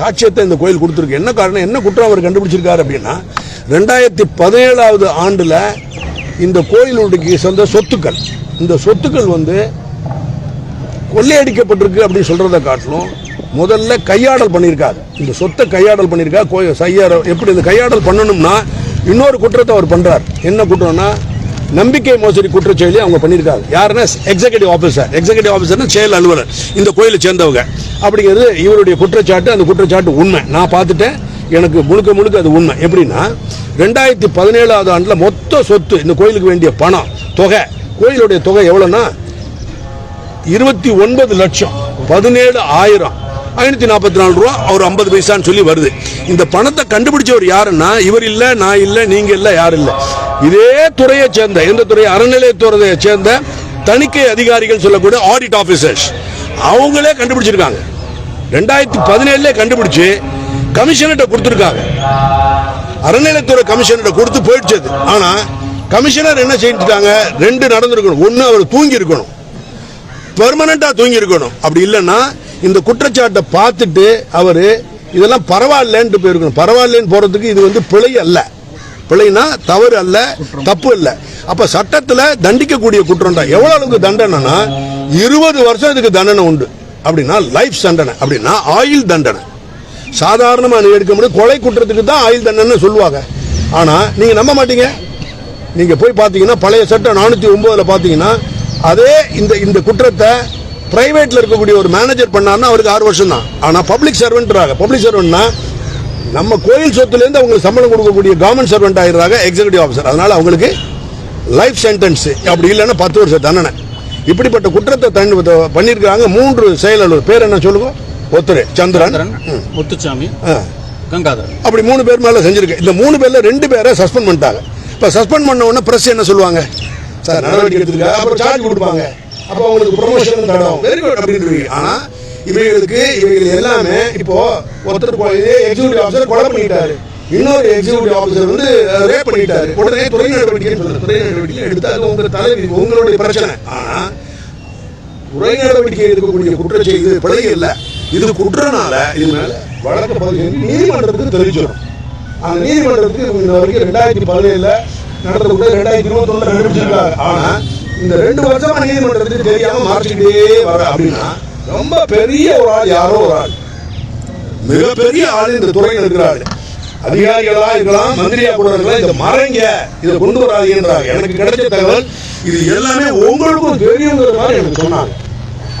சாட்சியத்தை இந்த கோயில் கொடுத்துருக்கு. என்ன காரணம்? என்ன குற்றம் அவர் கண்டுபிடிச்சிருக்காரு அப்படின்னா ரெண்டாயிரத்தி பதினேழாவது ஆண்டில் இந்த கோயிலுடைய சொந்த சொத்துக்கள். இந்த சொத்துக்கள் வந்து கொள்ளையடிக்கப்பட்டிருக்கு அப்படின்னு சொல்கிறத காட்டிலும் முதல்ல கையாடல் பண்ணியிருக்காரு. இந்த சொத்தை கையாடல் பண்ணியிருக்கா கோயில் சையார எப்படி இந்த கையாடல் பண்ணணும்னா இன்னொரு குற்றத்தை அவர் பண்ணுறார் என்ன குற்றம்னா நம்பிக்கை மோசடி குற்றச்செயலி அவங்க பண்ணியிருக்காங்க. யாருன்னா எக்ஸிகூட்டிவ் ஆஃபீஸர் எக்ஸிகூட்டிவ் ஆஃபீஸர்னா செயல் அலுவலர். இந்த கோயிலை சேர்ந்தவங்க. அப்படிங்கிறது இவருடைய குற்றச்சாட்டு அந்த குற்றச்சாட்டு உண்மை. நான் பார்த்துட்டேன். எனக்கு முழுக்க முழுக்க அது உண்மை. எப்படின்னா ரெண்டாயிரத்தி பதினேழாவது ஆண்டில் மொத்த சொத்து இந்த கோயிலுக்கு வேண்டிய பணம் தொகை கோயிலுடைய தொகை எவ்வளோன்னா இருபத்தி ஒன்பது லட்சம் பதினேழு ஆயிரம். ஐநூற்றி நாற்பத்தி நாலு ரூபா அவர் ஐம்பது பைசான்னு சொல்லி வருது. இந்த பணத்தை கண்டுபிடிச்சவர் யாருன்னா இவர் இல்லை நான் இல்லை நீங்கள் இல்லை யாரும் இல்லை. இதே துறையை சேர்ந்த எந்த துறை அறநிலையத்துறையை சேர்ந்த தணிக்கை அதிகாரிகள் சொல்லக்கூடிய ஆடிட் ஆபீசர்ஸ் அவங்களே கண்டுபிடிச்சிருக்காங்க. ரெண்டாயிரத்தி பதினேழுல கண்டுபிடிச்சு கமிஷனர்கிட்ட கொடுத்துருக்காங்க. அறநிலையத்துறை கமிஷனர்கிட்ட கொடுத்து போயிடுச்சு அது. ஆனா கமிஷனர் என்ன செஞ்சுட்டாங்க ரெண்டு நடந்திருக்கணும். ஒன்று அவர் தூங்கி இருக்கணும் பெர்மனண்டா தூங்கி இருக்கணும் அப்படி இல்லைன்னா இந்த குற்றச்சாட்டை பார்த்துட்டு அவர் இதெல்லாம் பரவாயில்லன்ட்டு போயிருக்கணும். பரவாயில்லன்னு போறதுக்கு இது வந்து பிழை அல்ல. பிழைனா தவறு அல்ல தப்பு இல்லை அப்ப சட்டத்துல தண்டிக்கக்கூடிய குற்றம்டா. எவ்வளவு அளவுக்கு தண்டனைனா இருபது வருஷம் இதுக்கு தண்டனை உண்டு. அப்படின்னா லைஃப் தண்டனை. அப்படின்னா ஆயுள் தண்டனை. சாதாரணமாக எடுக்க முடியும். கொலை குற்றத்துக்கு தான் ஆயுள் தண்டனை சொல்லுவாங்க. ஆனால் நீங்கள் நம்ப மாட்டீங்க. நீங்கள் போய் பார்த்தீங்கன்னா பழைய சட்டம் நானூற்றி ஒம்போதில் பார்த்தீங்கன்னா அதே இந்த இந்த குற்றத்தை ப்ரைவேட்டில் இருக்கக்கூடிய ஒரு மேனேஜர் பண்ணாருன்னா அவருக்கு ஆறு வருஷம் தான் ஆனால் பப்ளிக் சர்வெண்ட்றாங்க பப்ளிக் சர்வெண்ட்னா நம்ம கோயில் சொத்துல இருந்து அவங்களுக்கு சம்பளம் கொடுக்கக்கூடிய கவர்மெண்ட் சர்வெண்ட் ஆயிடுறாங்க எக்ஸிகூட்டிவ் ஆஃபீஸர் அதனால அவங்களுக்கு லைஃப் சென்டென்ஸ் அப்படி இல்லைன்னா பத்து வருஷம் தண்டனை. இப்படிப்பட்ட குற்றத்தை தண்டு பண்ணியிருக்காங்க மூன்று செயலாளர். பேர் என்ன சொல்லுங்க? ஒருத்தர் சந்திரன். ஆ. கங்காதரன். அப்படி மூணு பேர் மேல செஞ்சிருக்கு. இந்த மூணு பேர்ல ரெண்டு பேரை சஸ்பெண்ட் பண்ணிட்டாங்க. இப்ப சஸ்பெண்ட் பண்ண உடனே பிரஸ் என்ன சொல்லுவாங்க? சார் நடவடிக்கை எடுத்துருக்காங்க அப்புறம் சார்ஜ் கொடுப்பாங்க. அப்போ அவங்களுக்கு ப்ரொமோஷன் தடம் வெரி குட் அப்படின்னு ஆனா இவைகளுக்கு இவைகள் எல்லாமே இப்போ ஒருத்தர் எக்ஸிக்யூட்டிவ் இதே ஆஃபீஸர் கொலை பண்ணிட்டாரு. இன்னொரு எக்ஸிக்யூட்டிவ் ஆஃபீஸர் வந்து ரேப் பண்ணிட்டாரு. உடனே துறை நடவடிக்கைன்னு சொல்லுது துறை நடவடிக்கை எடுத்து உங்க தலைவி உங்களுடைய பிரச்சனை. ஆனா துறை நடவடிக்கை எடுக்கக்கூடிய குற்றச்செய்தி இது பிழை இல்லை இது குற்றனால இது மேல வழக்கு பதிவு செஞ்சு நீதிமன்றத்துக்கு தெரிவிச்சிடும். அந்த நீதிமன்றத்துக்கு இந்த வரைக்கும் ரெண்டாயிரத்தி பதினேழுல நடந்தக்கூடிய ரெண்டாயிரத்தி இருபத்தி ஒண்ணுல கண்டுபிடிச்சிருக்காங்க. ஆனா இந்த ரெண்டு வருஷமா நீதிமன்றத்துக்கு தெரியாம மறைச்சிக்கிட்டே வர அப்படின்னா ரொம்ப பெரிய ஒரு ஆள் யாரோ ஒரு ஆள். மிகப்பெரிய ஆள் இந்த துறையில் இருக்கிறாள் அதிகாரிகளா இருக்கலாம் மந்திரியா கூட இருக்கலாம் இதை மறைங்க இதை கொண்டு வராதீங்கன்றாங்க எனக்கு கிடைச்ச தகவல் இது எல்லாமே உங்களுக்கும் தெரியுங்கிற மாதிரி எனக்கு சொன்னாங்க.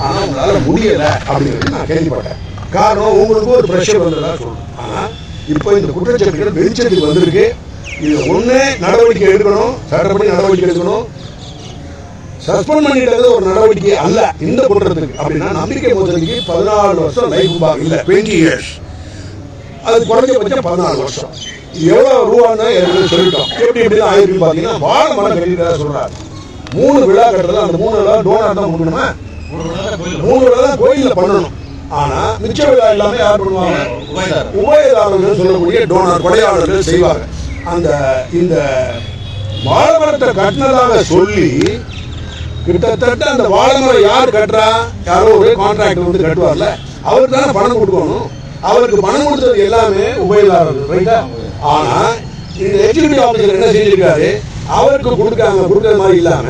ஆனா உங்களால முடியல அப்படிங்கிறது நான் கேள்விப்பட்டேன். காரணம் உங்களுக்கு ஒரு பிரஷர் வந்ததா சொல்லணும். ஆனா இப்போ இந்த குற்றச்சாட்டுகள் வெளிச்சத்துக்கு வந்திருக்கு. இது ஒன்று நடவடிக்கை எடுக்கணும் சட்டப்படி நடவடிக்கை எடுக்கணும். சஸ்பெண்ட் பண்ணிட்டது ஒரு நடவடிக்கை அல்ல. இந்த குற்றத்துக்கு அப்படின்னா நம்பிக்கை மோசடிக்கு பதினாலு வருஷம் லைஃப் பாக் இல்ல. டுவெண்ட்டி இயர்ஸ் அது குறைஞ்சபட்சம் பதினாலு வருஷம். எவ்வளவு ரூபான்னு சொல்லிட்டோம். எப்படி எப்படி ஆயிருக்கு பாத்தீங்கன்னா வாழை மரம் கட்டிட்டு சொல்றாரு. மூணு விழா கட்டுறது அந்த மூணு விழா டோனர் தான் கொடுக்கணுமா? மூணு விழா தான் கோயில்ல பண்ணணும். ஆனா மிச்ச விழா எல்லாமே யார் பண்ணுவாங்க? உபயதாரர். உபயதாரர்கள் சொல்லக்கூடிய டோனர் கொடையாளர்கள் செய்வாங்க. அந்த இந்த வாழை மரத்தை கட்டினதாக சொல்லி கிட்டத்தட்ட அந்த வாழைமரம் யார் கட்டுறா? யாரோ ஒரு கான்ட்ராக்டர் வந்து கட்டுவார்ல. அவருக்கு தானே பணம் கொடுக்கணும். அவருக்கு பணம் கொடுத்தது எல்லாமே உபயதாரர்கள் ரைட்டா ஆனா இந்த எக்ஸிகூட்டிவ் ஆஃபீஸர் என்ன செஞ்சிருக்காரு? அவருக்கு கொடுக்காம கொடுக்கற மாதிரி இல்லாம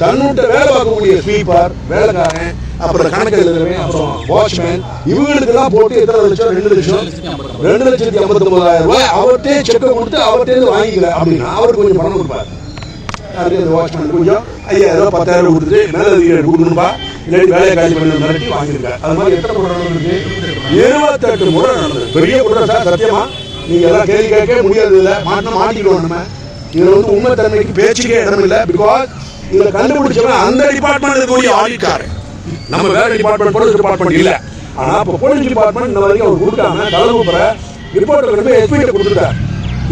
தன்னுட்ட வேலை பார்க்கக்கூடிய ஸ்வீப்பர் வேலைக்காரன் அப்புறம் கணக்கு எழுதுறவன் அப்புறம் வாட்ச்மேன் இவங்களுக்கு எல்லாம் போட்டு எத்தனை லட்சம்? ரெண்டு லட்சம். ரெண்டு லட்சத்தி ஐம்பத்தி ஒன்பதாயிரம் ரூபாய். அவர்கிட்டே செக்கை கொடுத்து அவர்கிட்ட வாங்கிக்கல அப்படின்னா அவருக்கு கொஞ்சம் பணம் கொடுப்பாரு. யாருக்கு அந்த வாட்ச்மேன் கொஞ்சம் ஐயா ஏதோ பத்தாயிரம் ரூபாய் கொடுத்துட்டு மேல கொடுக்கணும்பா இல்லாட்டி வேலையை காலி பண்ணி மிரட்டி வாங்கியிருக்காரு. அது மாதிரி எத்தனை முறை நடந்திருக்கு? இருபத்தெட்டு முறை நடந்தது பெரிய குற்றம் சார் சத்தியமா? நீங்க எல்லாம் கேள்வி கேட்க முடியாது இல்லை மாட்டினா மாட்டிக்கிறோம் நம்ம. இதுல வந்து உண்மை தன்மைக்கு பேச்சுக்கே இடம் இல்லை. பிகாஸ் இதுல கண்டுபிடிச்சவன் அந்த டிபார்ட்மெண்ட் இருக்கக்கூடிய ஆடிட்காரன் நம்ம வேற டிபார்ட்மெண்ட் போலீஸ் டிபார்ட்மெண்ட் இல்லை. ஆனா இப்போ போலீஸ் டிபார்ட்மெண்ட் இந்த வரைக்கும் அவர் கொடுக்காம தலைமுறை ரிப்போர்ட்டர் கொண்டு போய் கொடுத்துட்டார்.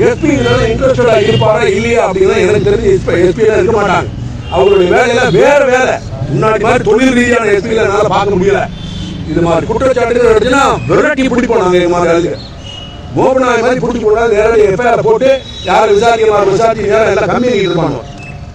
எஸ்பி இதனால இன்ட்ரெஸ்டடா இருப்பாரா இல்லையா அப்படின்னா எனக்கு தெரிஞ்சு எஸ்பி இருக்க மாட்டாங்க. அவங்களுடைய வேலையில வேற வேலை. முன்னாடி மாதிரி தொழில் ரீதியான எஸ்பி என்னால பார்க்க முடியல. இது மாதிரி குற்றச்சாட்டுகள் நடந்துச்சுன்னா விரட்டி பிடிப்போம் போனாங்க இது மாதிரி ஆளுங்க. மோகனாய் மாதிரி பிடிச்சி போடாது நேரடி எஃப்ஐஆர் போட்டு யார் விசாரிக்க விசாரிச்சு நேரம் எல்லாம் கம்மி இருப்பாங்க.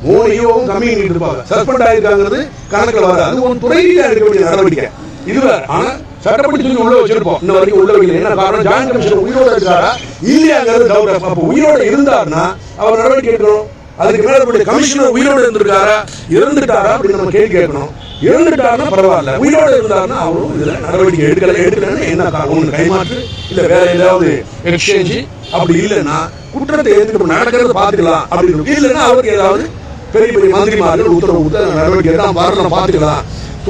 மூணு ஈவோவும் கம்மி இருப்பாங்க. சஸ்பெண்ட் ஆகிருக்காங்கிறது கணக்கில் வராது. அது ஒரு துறை எடுக்க வேண்டிய நடவடிக்கை. இது வேற. ஆனால் சட்டப்படி தூக்கி உள்ள வச்சிருப்போம். இன்ன வரைக்கும் உள்ள வைக்கல. என்ன காரணம்? ஜாயிண்ட் கமிஷனர் உயிரோட இருக்காரா? இல்லையாங்கிறது டவுட் அப்ப உயிரோட இருந்தாருன்னா அவர் நடவடிக்கை எடுக்கணும். அதுக்கு மேல கமிஷனர் உயிரோட இருந்திருக்காரா? இறந்துட்டாரா அப்படின்னு நம்ம கேள்வி கேட்கணும். இறந்துட்டாருன்னா பரவாயில்ல. உயிரோட இருந்தாருன்னா அவரும் இதுல நடவடிக்கை எடுக்கல. எடுக்கலன்னு என்ன காரணம்? ஒண்ணு கைமாற்று இல்ல வேற ஏதாவது எக்ஸ்சேஞ்சு அப்படி இல்லைன்னா குற்றத்தை எதுக்கு நடக்கிறத பாத்துக்கலாம் அப்படின்னு. இல்லைன்னா அவருக்கு ஏதாவது பெரிய பெரிய மந்திரிமார்கள் உத்தரவு நடவடிக்கை எடுக்கலாம் வரணும் பாத்துக்கலாம்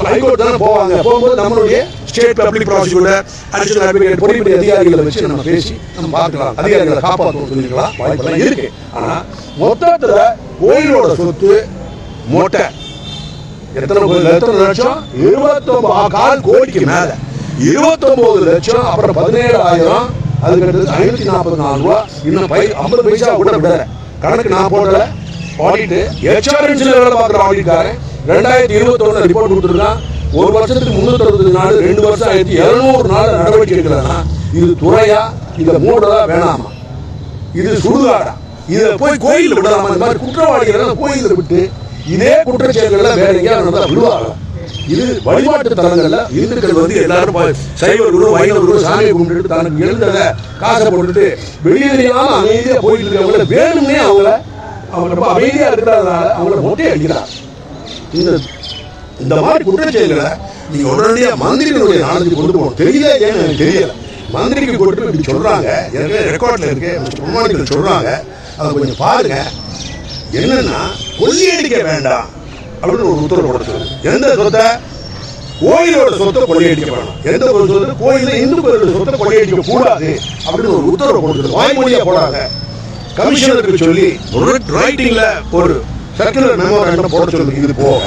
ஹைகோர்ட் தானே போவாங்க. போகும்போது நம்மளுடைய state public prosecutor additional advocate பெரிய பெரிய அதிகாரிகளை வச்சு நம்ம பேசி நம்ம பார்க்கலாம். அதிகாரிகளை காப்பாற்றணும் சொல்லிக்கலாம் வாய்ப்பெல்லாம் இருக்கு. ஆனால் மொத்தத்தில் கோயிலோட சொத்து மொட்டை. எத்தனை கோயில்? எத்தனை லட்சம்? இருபத்தொம்பது. கால் கோடிக்கு மேலே. இருபத்தொம்பது லட்சம் அப்புறம் பதினேழாயிரம். அதுக்கு அடுத்தது ஐநூத்தி நாற்பத்தி நாலு ரூபா. இன்னும் பை ஐம்பது பைசா கூட விடல. கணக்கு நான் போடல. ஆடிட்டு ஹெச்ஆர்என்சியில் வேலை பார்க்குற ஆடிட்டாரு ரெண்டாயிரத்தி இருபத்தொன்னு ரிப்போர்ட் கொடுத்துருக்கான். ஒரு வருஷத்துக்கு முன்னூத்தி அறுபது நாள் ரெண்டு வருஷம் ஆயிரத்தி இருநூறு நாள் நடவடிக்கை எடுக்கலன்னா இது துறையா இதை மூடதா வேணாமா? இது சுடுகாடா? இதை போய் கோயிலில் விடலாமா? இந்த மாதிரி குற்றவாளிகள் கோயிலில் விட்டு இதே குற்றச்செயல்கள்ல வேற எங்கேயாவது நடந்தா விடுவாங்க இது வழிபாட்டு தலங்கள்ல இந்துக்கள் வந்து எல்லாரும் சைவர்களும் வைணவர்களும் சாமியை கும்பிட்டு தனக்கு எழுந்தத காசை போட்டுட்டு வெளியே அமைதியா போயிட்டு இருக்கவங்கள வேணும்னே அவங்கள அவங்க ரொம்ப அமைதியா இருக்கிறதுனால அவங்கள மொட்டை அடிக்கிறார் இந்த இந்த மாதிரி குற்றச்செயல்களை நீங்க உடனடியாக மந்திரிகளுடைய நாளைக்கு கொண்டு போகணும். தெரியல ஏன்னு எனக்கு தெரியல. மந்திரிக்கு கொண்டு இப்படி சொல்றாங்க. ஏற்கனவே ரெக்கார்டில் இருக்கு. பிரமாணிகள் சொல்றாங்க. அதை கொஞ்சம் பாருங்க. என்னன்னா கொள்ளையடிக்க வேண்டாம் அப்படின்னு ஒரு உத்தரவு கொடுத்தது எந்த சொத்தை? கோயிலோட சொத்தை கொள்ளையடிக்க வேணும். எந்த ஒரு சொத்து? கோயில இந்து கோயிலோட சொத்தை கொள்ளையடிக்க கூடாது அப்படின்னு ஒரு உத்தரவு கொடுத்தது வாய்மொழியா போடாங்க கமிஷனருக்கு சொல்லி ரைட்டிங்ல ஒரு சர்க்குலர் மெமோரண்டம் போட சொல்லுங்க இது போக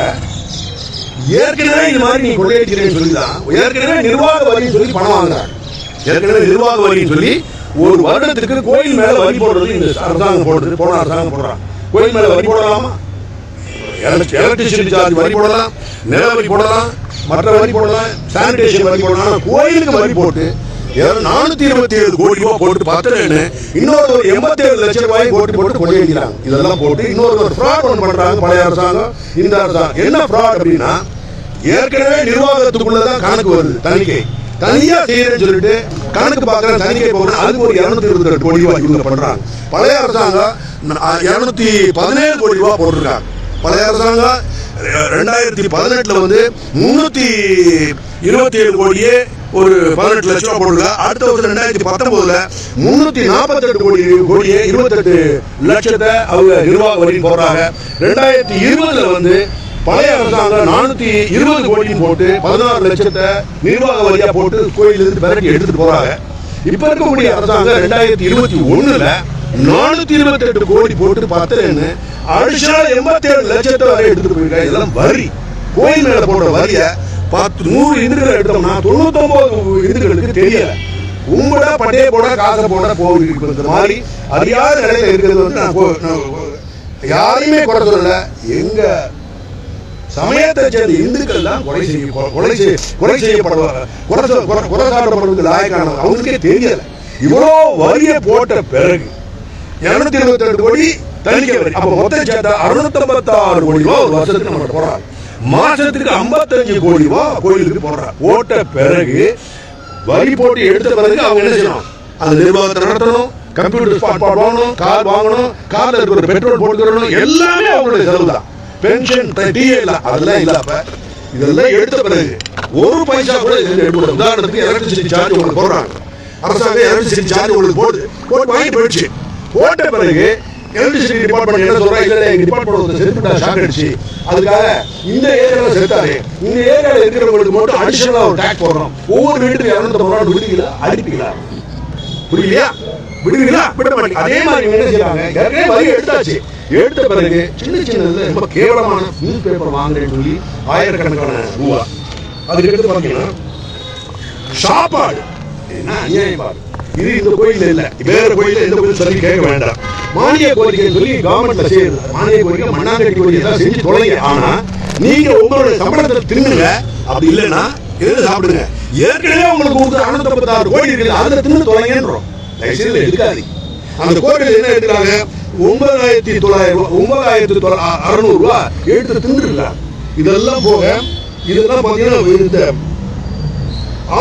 ஏற்கனவே இந்த மாதிரி நீ கொள்ளையடிக்கிறேன்னு சொல்லி தான் ஏற்கனவே நிர்வாக வரின்னு சொல்லி பணம் வாங்குறாங்க ஏற்கனவே நிர்வாக வரின்னு சொல்லி ஒரு வருடத்துக்கு கோயில் மேல வரி போடுறது இந்த அரசாங்கம் போடுறது போன அரசாங்கம் போடுறாங்க கோயில் மேல வரி போடலாமா? எலக்ட்ரிசிட்டி சார்ஜ் வரி போடலாம் நில வரி போடலாம் மற்ற வரி போடலாம் சானிடேஷன் வரி போடலாம். கோயிலுக்கு வரி போட்டு நானூத்தி இருபத்தி ஏழு கோடி ரூபாய் போட்டு பத்தலன்னு இன்னொரு ஒரு எண்பத்தி ஏழு லட்சம் ரூபாய் போட்டு போட்டு கொள்ளையடிக்கிறாங்க. இதெல்லாம் போட்டு இன்னொரு ஒரு ஃப்ராட் ஒன்று பண்றாங்க பழைய அரசாங்கம் இந்த அரசாங்கம். என்ன ஃப்ராட் அப்படின்னா ஏற்கனவே நிர்வாகத்துக்குள்ளதான் கணக்கு வருது தணிக்கை. தனியா செய்யறேன்னு சொல்லிட்டு கணக்கு பார்க்கறேன் தணிக்கை போகணும் அதுக்கு ஒரு இருநூத்தி இருபத்தி ரெண்டு கோடி ரூபாய் இவங்க பண்றாங்க. பழைய அரசாங்கம் இருநூத்தி பதினேழு கோடி ரூபாய் போட்டிருக்காங்க. பழைய அரசாங்கம் ரெண்டாயிரத்தி பதினெட்டுல வந்து முன்னூத்தி இருபத்தி ஏழு கோடியே ஒரு பதினெட்டு லட்சம் ரூபாய் போட்டிருக்காங்க அடுத்த வருஷம் ரெண்டாயிரத்தி பத்தொன்பதுல முன்னூத்தி நாற்பத்தி எட்டு கோடி கோடியே இருபத்தெட்டு லட்சத்தை அவங்க நிர்வாக வரி போடுறாங்க. ரெண்டாயிரத்தி இருபதுல வந்து பழைய அரசாங்கம் நானூத்தி இருபது கோடியும் போட்டு பதினாறு லட்சத்தை நிர்வாக வரியா போட்டு கோயிலிருந்து பிறகு எடுத்துட்டு போறாங்க. இப்ப இருக்கக்கூடிய அரசாங்கம் ரெண்டாயிரத்தி இருபத்தி ஒண்ணுல நானூத்தி இருபத்தி எட்டு கோடி போட்டு பத்துன்னு அடிஷனல் எண்பத்தி ஏழு லட்சத்தை வரை எடுத்துட்டு போயிருக்காங்க. இதெல்லாம் வரி. கோயில் மேல போடுற வரியை பத்து நூறு இந்துக்கள் எடுத்தோம்னா தொண்ணூத்தொன்பது இந்துக்களுக்கு தெரியல. உங்களோட பட்டைய போட காசை போட போகிறது மாதிரி அறியாத நிலையில இருக்கிறது வந்து நான் யாரையுமே குறை சொல்லல. எங்க சமயத்தை சேர்ந்த இந்துக்கள் தான் கொலை செய்ய கொலை செய்ய கொலை செய்யப்படுவாங்க. குறை சொல்- குறை- அவங்களுக்கே தெரியல. இவ்வளோ வரியை போட்ட பிறகு இருநூத்தி இருபத்தி ரெண்டு கோடி தணிக்கை வரி. அப்ப மொத்த சேர்த்தா அறுநூத்தி ஐம்பத்தாறு கோடி ரூபா ஒரு வருஷத்துக்கு நம்ம போடுறாங்க. மாசத்துக்கு ஐம்பத்தஞ்சு கோடி ரூபா கோயிலுக்கு போடுறான் போட்ட பிறகு வரி போட்டு எடுத்த பிறகு அவங்க என்ன செய்யணும்? அந்த நிர்வாகத்தை நடத்தணும் கம்ப்யூட்டர் ஸ்பாட் வாங்கணும் கார் வாங்கணும் கார்ல இருக்கிற பெட்ரோல் போட்டுக்கணும் எல்லாமே அவங்களுடைய செலவு தான். பென்ஷன் டிஏ இல்ல அதெல்லாம் இல்லை அப்ப. இதெல்லாம் எடுத்த பிறகு ஒரு பைசா கூட இதுல உதாரணத்துக்கு எலக்ட்ரிசிட்டி சார்ஜ் உங்களுக்கு போடுறாங்க. அரசாங்கம் எலக்ட்ரிசிட்டி சார்ஜ் உங்களுக்கு போடுது போட்டு வாங்கி போயிடுச்சு. போட்ட பிறகு எலக்ட்ரிசிட்டி டிபார்ட்மெண்ட் என்ன சொல்றா? இல்ல எங்க டிபார்ட்மெண்ட் செத்துட்டா ஷாக் அடிச்சு. அதுக்காக இந்த ஏரியால செத்தாரு இந்த ஏரியால இருக்கிறவங்களுக்கு மட்டும் அடிஷனலா ஒரு டாக்ஸ் போடுறோம் ஒவ்வொரு வீட்டுக்கு இரநூத்தி ரூபாய் விடுவீங்களா? அடிப்பீங்களா? புரியலையா விடுவீங்களா? விட மாட்டீங்க. அதே மாதிரி என்ன செய்யறாங்க ஏற்கனவே வரி எடுத்தாச்சு. எடுத்த பிறகு சின்ன சின்னதுல ரொம்ப கேவலமான நியூஸ் பேப்பர் வாங்குறேன்னு சொல்லி ஆயிரக்கணக்கான ரூபா. அதுக்கு எடுத்து பாத்தீங்கன்னா சாப்பாடு. என்ன அநியாயம் பாரு. இது இந்த கோயில் இல்ல. வேற கோயில எந்த கோயில் சொல்லி கேட்க வேண்டாம். மானிய கோரிக்கை சொல்லி கவர்மெண்ட்ல செய்யுது மானிய கோரிக்கை மண்ணாங்கட்டி கோரிக்கை செஞ்சு தொலைங்க. ஆனா நீங்க உங்களுடைய சம்பளத்தை தின்னுங்க. அப்படி இல்லைன்னா எது சாப்பிடுங்க? ஏற்கனவே உங்களுக்கு கொடுத்த அறுநூத்தம்பத்தாறு கோடி இருக்குது அதுல தின்னு தொலைங்கன்றோம். தயவுசெய்து எடுக்காதீங்க. அந்த கோவில் என்ன எடுக்கிறாங்க? ஒன்பதாயிரத்தி தொள்ளாயிரம் ரூபாய் ஒன்பதாயிரத்தி தொள்ளாயிரம் அறுநூறு ரூபாய் எடுத்து தின்னுருக்கலாம் இதெல்லாம் போக இதெல்லாம் பாத்தீங்கன்னா இந்த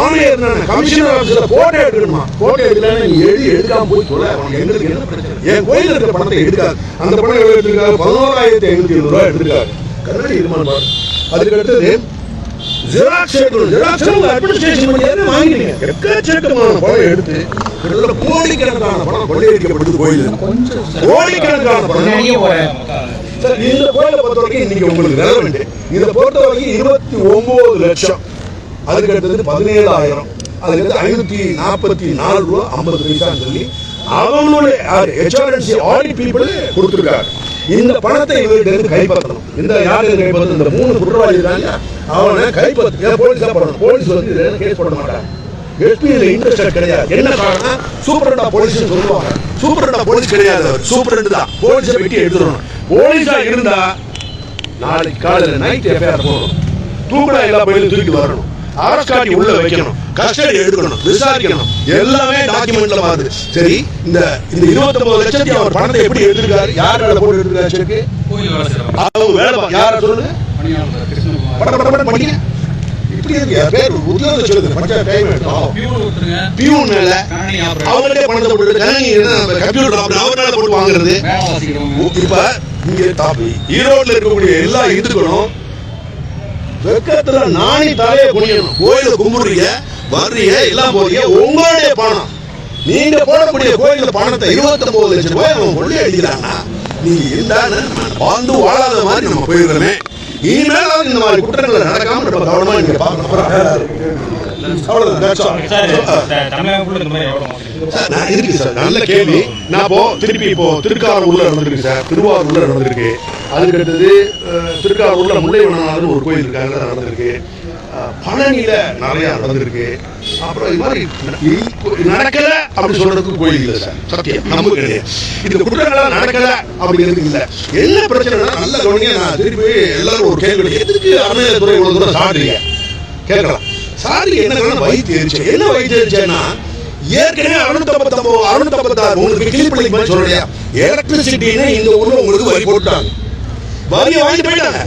ஆணையர் என்ன கமிஷனர் ஆஃபீஸ்ல போட்டோ எடுக்கணுமா? போட்டோ எடுக்கலன்னு நீ எழுதி எடுக்காம போய் சொல்ல எங்களுக்கு என்ன பிரச்சனை? என் கோயில் இருக்கிற பணத்தை எடுக்காது. அந்த பணம் எவ்வளவு எடுத்திருக்காரு பதினோராயிரத்தி ஐநூத்தி ஐநூறு ரூபாய் எடுத்திருக்காரு கண்ணாடி இருமான் பாரு. அதுக்கு அடுத்தது ஜெராக்ஸ் எடுக்கணும் ஜெராக்ஸ் அட்மினிஸ்ட்ரேஷன் பண்ணி எல்லாம் வாங்கிட்டீங்க? எக்கச்சக்கமான பணம் எடுத்து கிட்டத்தட்ட கோடிக்கணக்கான பணம் கொள்ளையடிக்கப்படுது கோயில் கோடிக்கணக்கான பணம். சார், இந்த கோயிலை பொறுத்த வரைக்கும் இன்னைக்கு உங்களுக்கு ரெலவெண்ட் இதை பொறுத்த வரைக்கும் இருபத்தி ஒன்பது லட்சம். அதுக்கு அடுத்தது பதினேழாயிரம் அதுக்கு அடுத்து ஐநூத்தி நாற்பத்தி நாலு ரூபா ஐம்பது பைசான்னு சொல்லி அவங்களுடைய ஹெச்ஆர்என்சி ஆடிட் பீப்புள் கொடுத்துருக்காரு இந்த பணத்தை இவர்கிட்ட இருந்து கைப்பற்றணும். இந்த யாரு கைப்பற்றணும்? இந்த மூணு குற்றவாளி இருக்காங்க அவனை கைப்பற்ற போலீஸா பண்ணணும்? போலீஸ் வந்து இதுல கேஸ் போட மாட்டாங்க. எஸ்பியில் இன்ட்ரெஸ்ட் கிடையாது. என்ன காரணம் சூப்பரண்டா போலீஸ் சொல்லுவாங்க. சூப்பரண்டா போலீஸ் கிடையாது அவர். சூப்பரண்ட் தான். போலீஸை வெட்டி எடுத்துடணும். போலீஸா இருந்தா நாளைக்கு காலையில் நைட் எஃப்ஐஆர் போடணும். தூக்குடா எல்லா பயிலும் தூக்கிட்டு வரணும். காட்டி உள்ள வைக்கணும். கஸ்டடி எடுக்கணும் விசாரிக்கணும். எல்லாமே டாக்குமெண்ட்ல பாத்து. சரி இந்த இந்த இருபத்தொன்பது லட்சத்தி அவர் பணத்தை எப்படி எடுத்திருக்காரு? யார் வேலை போட்டு எடுத்திருக்காரு செக்கு அவங்க வேலை யார கணினி ஆபரேட்டர். அவங்கள்ட்ட பணத்தை போட்டு வாங்குறது. இப்ப இங்க ஈரோட்ல இருக்கக்கூடிய எல்லா இந்துக்களும் வெக்கத்துல நாணி தலையை குனியணும். கோயில கும்பிடுறீங்க வர்றீங்க எல்லாம் போறீங்க உங்களுடைய பணம். நீங்க போடக்கூடிய கோயில பணத்தை இருபத்தொன்பது லட்சம் ரூபாய் அவன் கொள்ளி அடிக்கிறான்னா நீங்க இருந்தான்னு வாழ்ந்து வாழாத மாதிரி நம்ம போயிடுறோமே இனிமேலாவது இந்த மாதிரி குற்றங்கள் நடக்காம நம்ம கவனமா நீங்க பார்க்கணும். அவ்வளவுதான் Uh, இருக்கு? சார் நல்ல கேள்வி. நான் இப்போ திருப்பி இப்போ திருக்காரூர்ல நடந்திருக்கு சார் திருவாரூர்ல நடந்திருக்கு. அதுக்கு அடுத்தது திருக்காரூர்ல முல்லைவனாளர்னு ஒரு கோயில் இருக்கு அங்க நடந்திருக்கு. பழனியில நிறைய நடந்திருக்கு. அப்புறம் இது மாதிரி நடக்கல அப்படி சொல்றதுக்கு கோயில் இல்லை சார் சத்தியம் நம்ப இந்த குற்றங்கள்லாம் நடக்கல அப்படிங்கிறது இல்ல. என்ன பிரச்சனைனா நல்ல கவனிங்க. நான் திருப்பி எல்லாரும் ஒரு கேள்வி எதுக்கு அறநிலையத்துறை இவ்வளவு தூரம் சாடுறீங்க கேட்கலாம். சாரி என்ன வயிற்று எரிச்சல் என்ன வயிற்று எரிச்சல்னா ஏற்கனவே அறுநூத்தம்பத்தொம்பது அறுநூத்தம்பத்தாறு உங்களுக்கு கிளிப்பள்ளிக்கு மாதிரி சொல்றேன் எலக்ட்ரிசிட்டின்னு இந்த ஊர்ல உங்களுக்கு வரி போட்டாங்க. வரி வாங்கிட்டு போயிட்டாங்க.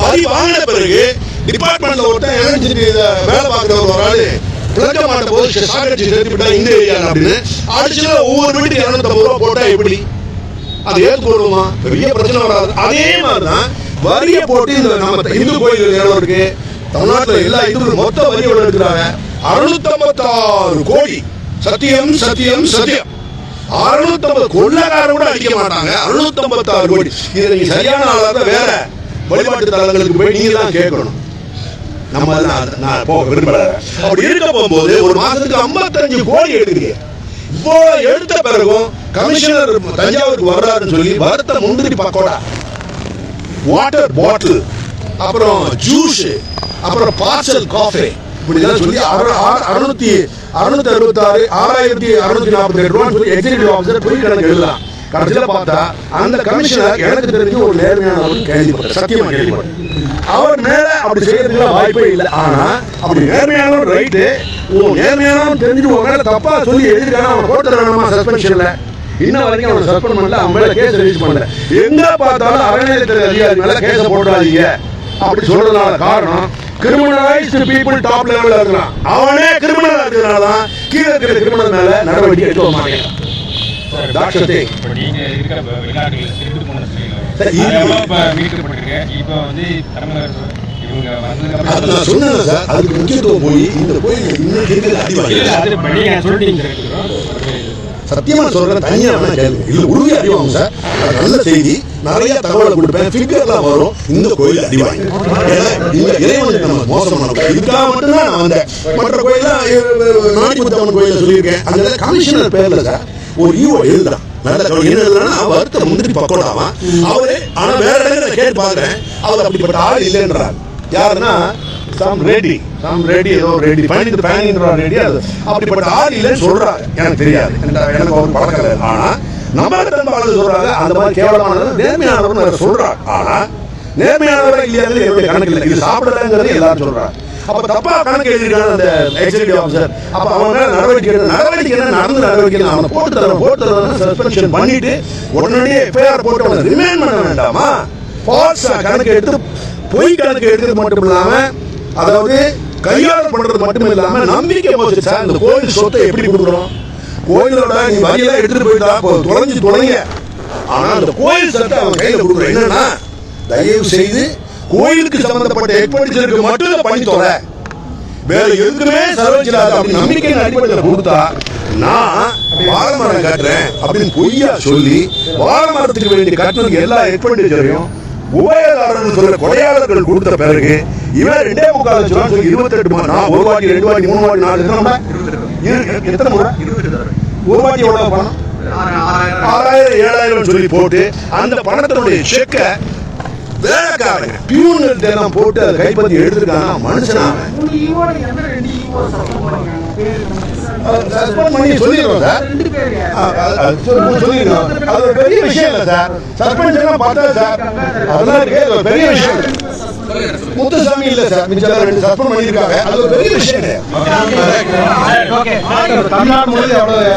வரி வாங்கின பிறகு டிபார்ட்மெண்ட்ல ஒருத்தன் எலக்ட்ரிசிட்டி வேலை பார்க்குற ஒரு ஆளு பிளக்க மாட்ட போது சாகரிச்சு சேர்த்து விட்டா இந்த ஏரியா அப்படின்னு. அடிச்சுல ஒவ்வொரு வீட்டுக்கு இரநூத்தம்பது ரூபா போட்டா எப்படி? அது ஏற்றுக்கொள்ளுமா பெரிய பிரச்சனை வராது. அதே மாதிரிதான் வரியை போட்டு இந்த நம்ம இந்து கோயில்கள் எவ்வளவு இருக்கு தமிழ்நாட்டில் எல்லா இந்துக்களும் மொத்த வரி எவ்வளவு எடுக்கிறாங்க? அறுநூத்தம்பத்தாறு கோடி. சத்தியம் சத்தியம் சத்தியம். அறுநூத்தம்பது கொள்ளக்காரன் கூட அடிக்க மாட்டாங்க. அறுநூத்தம்பத்தாறு கோடி. இதை நீங்க சரியான ஆளாக வேற வழிபாட்டு தலங்களுக்கு போய் நீங்க தான் கேட்கணும். நம்ம நான் போக விரும்பல. அப்படி இருக்க போகும்போது ஒரு மாசத்துக்கு 55 கோடி எடுக்கிறீங்க இப்போ எடுத்த பிறகும் கமிஷனர் தஞ்சாவூருக்கு வர்றாருன்னு சொல்லி வறுத்த முந்திரி பக்கோடா. Water bottle. அப்புறம் ஜூஸ். அப்புறம் பார்சல் காஃபே இப்படிதான் சொல்லி அறு- அறுநூத்தி அறுநூத்தி அறுபத்தாறு ஆறாயிரத்தி அறுநூத்தி நாற்பத்தி எட்டு ரூபான்னு சொல்லி எக்ஸிக்யூட்டிவ் ஆஃபீஸர் போய் கணக்கு எழுதலாம் கடைசியில் பார்த்தா அந்த கமிஷனர் எனக்கு தெரிஞ்சு ஒரு நேர்மையானவர் கேள்விப்பட்டார் சத்தியமா கேள்விப்பட்டார் அவர் மேல அப்படி செய்யறதுக்கு வாய்ப்பே இல்லை. ஆனா அப்படி நேர்மையானவர் ரைட்டு ஓ நேர்மையானவன் தெரிஞ்சுட்டு உன் மேல தப்பா சொல்லி எழுதிருக்கான அவனை கோட்டர் வேணுமா? சஸ்பென்ஷன்ல இன்ன வரைக்கும் அவனை சஸ்பெண்ட் பண்ணல. அவன் மேல கேஸ் ரிலீஸ் பண்ணல. எங்க பார்த்தாலும் அறநிலையத்துறை அதிகாரி மேல கேஸ போடாதீங்க. அப்படி சொல்றதுனால காரணம் கிரிமினலைஸ்டு பீப்புள் டாப் லெவல்ல இருக்கலாம் அவனே கிரிமினல் இருக்கிறதுனால தான் கீழே இருக்கிற கிரிமினல் மேல நடவடிக்கை எடுக்க மாட்டேங்கிறான். நீங்க இருக்கிற திருட்டு போன இப்போ வந்து தமிழக சார் அதுக்கு முக்கியத்துவம் போய் இந்த கோயில் இன்னும் இருக்கிறது சத்தியமா சொல்றேன் தனியா வேணா கேளுங்க. இல்ல உறுதி அறிவாங்க சார் நல்ல செய்தி. நிறைய தகவலை கொடுப்பேன். ஃபிகர்லாம் வரும். இந்த கோயில் அறிவாங்க இந்த இறைவனுக்கு நம்ம மோசம் பண்ண இதுக்காக மட்டும்தான் நான் வந்தேன். மற்ற கோயிலாம் நாடி புத்தவன் கோயில சொல்லியிருக்கேன். அந்த கமிஷனர் பேர்ல சார் ஒரு ஈவோ எழுதுறான். நல்ல முந்திரி பக்கோடாவான் அவரு ஆனா வேற இடத்துல கேட்டு பாக்குறேன். அவர் அப்படிப்பட்ட ஆள் இல்லைன்றார். யாருன்னா சம் ரெடி சம் ரெடி ஏதோ ரெடி பயணித்து பயணின்ற ரெடி அது அப்படிப்பட்ட ஆள் இல்லைன்னு சொல்றாரு எனக்கு தெரியாது. எனக்கு எனக்கு அவர் பழக்கம் இல்லை ஆனா நம்ம தன்பாளர் சொல்றாங்க. அந்த மாதிரி கேவலமானது நேர்மையானவர் சொல்றாங்க. ஆனா நேர்மையானவர் இல்லையாங்கிறது என்னுடைய கணக்கு இல்லை. இது சாப்பிடலங்கிறது எல்லாரும் சொல்றாங்க. அப்ப தப்பா கணக்கு எழுதிருக்கான அந்த எக்ஸிகூட்டிவ் ஆஃபீஸர் அப்ப அவன் மேல நடவடிக்கை நடவடிக்கை என்ன நடந்து நடவடிக்கை அவனை போட்டு தரணும் போட்டு தரணும் சஸ்பென்ஷன் பண்ணிட்டு உடனடியே எஃப்ஐஆர் போட்டு அவனை ரிமைண்ட் பண்ண வேண்டாமா? ஃபால்ஸா கணக்கு எடுத்து பொய் கணக்கு எடுத்து மட்டும் இல்லாம அதாவது கையாள பண்றது மட்டும் இல்லாம நம்பிக்கை போச்சு சார். இந்த கோயில் சொத்தை எப்படி கொடுக்குறோம் கோயிலோட நீ வரியெல்லாம் எடுத்துட்டு போயிட்டா இப்போ தொலைஞ்சு தொலைங்க. ஆனா அந்த கோயில் சொத்தை அவன் கையில கொடுக்குறோம் என்னன்னா தயவு செய்து கோயிலுக்கு சம்பந்தப்பட்ட எக்ஸ்பெண்டிச்சருக்கு மட்டும் பண்ணி தொலை. வேற எதுக்குமே செலவழிச்சிடாத அப்படி நம்பிக்கையின் அடிப்படையில் கொடுத்தா நான் வாழை மரம் கட்டுறேன் அப்படின்னு பொய்யா சொல்லி வாழை மரத்துக்கு வேண்டிய கட்டணத்துக்கு எல்லா எக்ஸ்பெண்டிச்சரையும் உபயதாரர்கள் சொல்ற கொடையாளர்கள் கொடுத்த பிறகு இவன் ரெண்டே முக்கால் லட்சம் சொல்லி இருபத்தெட்டு முறை நான் ஒரு வாட்டி ரெண்டு வாட்டி மூணு வாட்டி நாலு எத்தனை முறை? ஒரு வாட்டி எவ்வளவு பணம்? ஆறாயிரம் ஏழாயிரம் சொல்லி போட்டு அந்த பணத்தினுடைய செக்கை வேலைக்காரங்க பியூன்கள்ட்ட எல்லாம் போட்டு அதை கைப்பற்றி எடுத்துருக்காங்க மனுஷனா சஸ்பெண்ட் பண்ணி சொல்லிடுறோம் சார் ஆ, அது- அது சொல்லி- சொல்லிடுறோம் அது ஒரு பெரிய விஷயம் இல்லை சார் சஸ்பென்ஷன் பார்த்தா சார் அதெல்லாம் இருக்கு அது ஒரு பெரிய விஷயம். முத்துசாமி இல்ல சார் மிச்சம் ரெண்டு சஸ்பெண்ட் பண்ணியிருக்காங்க அது ஒரு பெரிய விஷயம் கிடையாது தமிழ்நாடு முழுவதும் எவ்வளவு